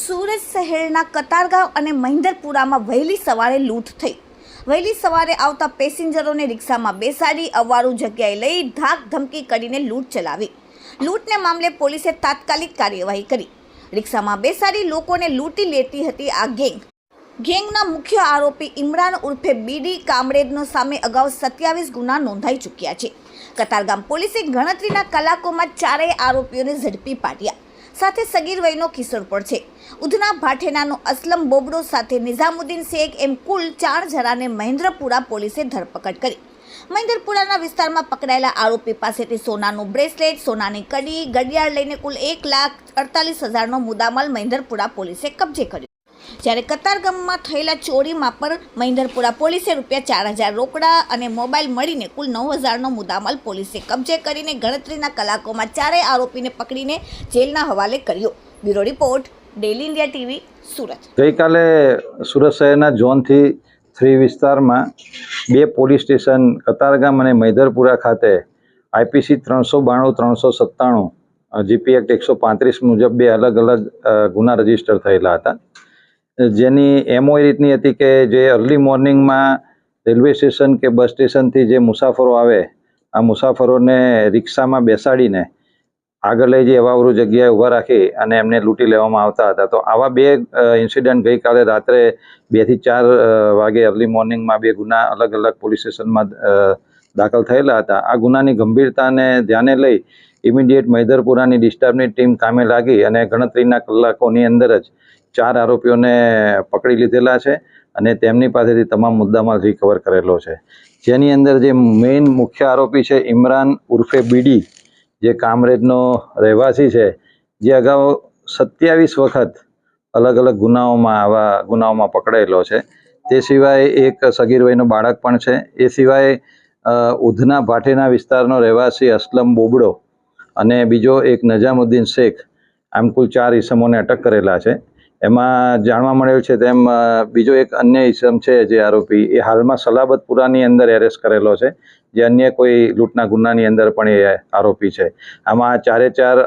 સુરત શહેરના કતારગાંવ અને મહિન્દરપુરામાં વહેલી સવારે લૂંટ થઈ. વહેલી સવારે આવતા પેસેન્જરોને રિક્ષામાં બેસાડી અવારું જગ્યાએ લઈ ધાક ધમકી કરીને લૂંટ ચલાવી. લૂંટને મામલે પોલીસે તાત્કાલિક કાર્યવાહી કરી. રિક્ષામાં બેસાડી લોકોને લૂંટી લેતી હતી આ ગેંગ. ગેંગના મુખ્ય આરોપી ઇમરાન ઉર્ફે બીડી કામરેજનો સામે અગાઉ સત્યાવીસ ગુના નોંધાઈ ચૂક્યા છે. કતારગામ પોલીસે ગણતરીના કલાકોમાં ચારેય આરોપીઓને ઝડપી પાડ્યા. સાથે સગીર વયનો કિશોર પણ છે. ઉધના ભાઠેનાનો અસલમ બોબડો સાથે નિઝામુદ્દીન શેખ એમ કુલ ચાર જણાને મહેન્દ્રપુરા પોલીસે ધરપકડ કરી. મહેન્દ્રપુરાના વિસ્તારમાં પકડાયેલા આરોપી પાસેથી સોનાનું બ્રેસલેટ, સોનાની કડી, ઘડિયાળ લઈને કુલ એક લાખ અડતાલીસ હજારનો મુદ્દામાલ મહેન્દ્રપુરા પોલીસે કબજે કર્યો. જ્યારે કતારગામમાં થયેલા ચોરીમાં પણ મહિન્દરપુરા પોલીસે રૂપિયા ચાર હજાર રોકડા અને મોબાઈલ મળીને કુલ નવ હજારનો મુદ્દામાલ પોલીસે કબજે કરીને ગણતરીના કલાકોમાં ચારેય આરોપીને પકડીને જેલના હવાલે કર્યો. Bureau report daily India TV, Surat. ગઈકાલે સુરત શહેરના ઝોનથી થ્રી વિસ્તારમાં બે પોલીસ સ્ટેશન કતારગામ અને મૈદરપુરા ખાતે આઈપીસી ત્રણસો બાણું, ત્રણસો સત્તાણું, જીપી એક્ટ એકસો પાંત્રીસ મુજબ બે અલગ અલગ ગુના રજિસ્ટર થયેલા હતા. જેની એમો એ રીતની હતી કે જે અર્લી મોર્નિંગમાં રેલવે સ્ટેશન કે બસ સ્ટેશનથી જે મુસાફરો આવે, આ મુસાફરોને રિક્ષામાં બેસાડીને આગળ લઈ જઈ અવાવરું જગ્યાએ ઊભા રાખી અને એમને લૂંટી લેવામાં આવતા હતા. તો આવા બે ઇન્સિડન્ટ ગઈકાલે રાત્રે બેથી ચાર વાગે અર્લી મોર્નિંગમાં બે ગુના અલગ અલગ પોલીસ સ્ટેશનમાં દાખલ થયેલા હતા. આ ગુનાની ગંભીરતાને ધ્યાને લઈ ઇમિડિયેટ મૈદરપુરાની ડિસ્ટર્બની ટીમ કામે લાગી અને ગણતરીના કલાકોની અંદર જ ચાર આરોપીઓને પકડી લીધેલા છે અને તેમની પાસેથી તમામ મુદ્દામાલ રિકવર કરેલો છે. જેની અંદર જે મેઇન મુખ્ય આરોપી છે ઇમરાન ઉર્ફે બીડી, જે કામરેજનો રહેવાસી છે, જે અગાઉ સત્યાવીસ વખત અલગ અલગ ગુનાઓમાં આવા ગુનાઓમાં પકડાયેલો છે. તે સિવાય એક સગીર વયનો બાળક પણ છે. એ સિવાય ઉધના ભાટેના વિસ્તારનો રહેવાસી અસલમ બોબડો અને બીજો એક નજામુદ્દીન શેખ, આમ કુલ ચાર ઈસમોને અટક કરેલા છે. એમાં જાણવા મળેલ છે તેમ બીજો એક અન્ય ઈસમ છે જે આરોપી, એ હાલમાં સલાબતપુરાની અંદર એરેસ્ટ કરેલો છે. જે અન્ય કોઈ લૂંટના ગુનાની અંદર પણ એ આરોપી છે. આમાં ચારે ચાર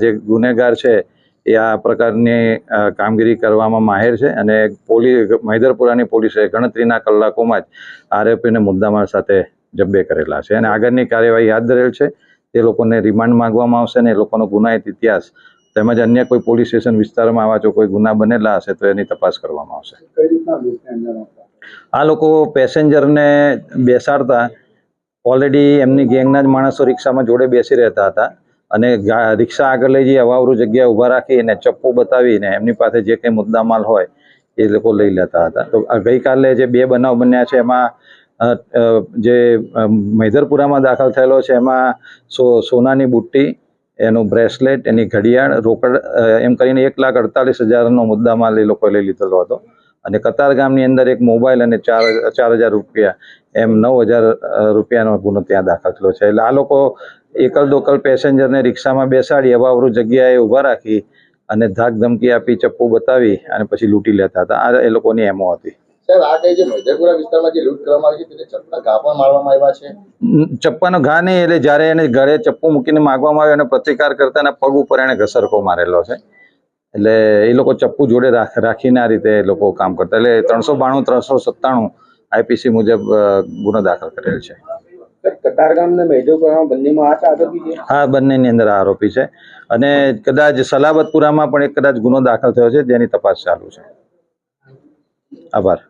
જે ગુનેગાર છે, એ આ પ્રકારની કામગીરી કરવામાં માહેર છે અને પોલીસ મૈદરપુરાની પોલીસે ગણતરીના કલાકોમાં જ આરોપીને મુદ્દામાલ સાથે જબ્બે કરેલા છે. અને આગળની કાર્યવાહી હાથ ધરેલ છે તે લોકોને રિમાન્ડ માંગવામાં આવશે અને એ લોકોનો ગુનાહિત ઇતિહાસ તેમજ અન્ય કોઈ પોલીસ સ્ટેશન વિસ્તારમાં આવા જો કોઈ ગુના બનેલા હશે તો એની તપાસ કરવામાં આવશે. આ લોકો પેસેન્જરને બેસાડતા ઓલરેડી એમની ગેંગના જ માણસો રિક્ષામાં જોડે બેસી રહેતા હતા અને રિક્ષા આગળ લઈ જઈ અવાવરું જગ્યા ઊભા રાખીને ચપ્પુ બતાવીને એમની પાસે જે કંઈ મુદ્દામાલ હોય એ લોકો લઈ લેતા હતા. તો આ ગઈકાલે જે બે બનાવ બન્યા છે એમાં જે મૈધરપુરામાં દાખલ થયેલો છે, એમાં સો, સોનાની બુટ્ટી, એનું બ્રેસલેટ, એની ઘડિયાળ, રોકડ એમ કરીને એક લાખ અડતાલીસ હજારનો મુદ્દામાલ એ લોકોએ લઈ લીધેલો હતો. અને કતારગામની અંદર એક મોબાઈલ અને ચાર ચાર હજાર રૂપિયા, એમ નવ હજાર રૂપિયાનો ગુનો ત્યાં દાખલ થયેલો છે. એટલે આ લોકો એકલ દોકલ પેસેન્જરને રિક્ષામાં બેસાડી, અવાવરું જગ્યાએ ઊભા રાખી અને ધાક ધમકી આપી, ચપ્પુ બતાવી અને પછી લૂંટી લેતા હતા. આ એ લોકોની એમો હતી. સાહેબ આ કઈ જે મૈદરપુરા વિસ્તારમાં જે લૂંટ કરવામાં આવી છે તેને ચપ્પુના ઘા પણ મારવામાં આવ્યા છે? ચપ્પાનો ઘા નહીં એટલે જ્યારે એને ગળે ચપ્પુ મૂકીને માગવામાં આવ્યો અને પ્રતિકાર કરતા એના પગ ઉપર એને ઘસરકો મારેલો છે. એટલે એ લોકો ચપ્પુ જોડે રાખીને આ રીતે એ લોકો કામ કરતા. એટલે ત્રણસો બાણું ત્રણસો સત્તાણું આઈપીસી મુજબ ગુનો દાખલ કરેલ છે. હા બંનેની અંદર આરોપી છે. અને કદાચ સલાબતપુરામાં પણ એક કદાચ ગુનો દાખલ થયો છે જેની તપાસ ચાલુ છે. આભાર.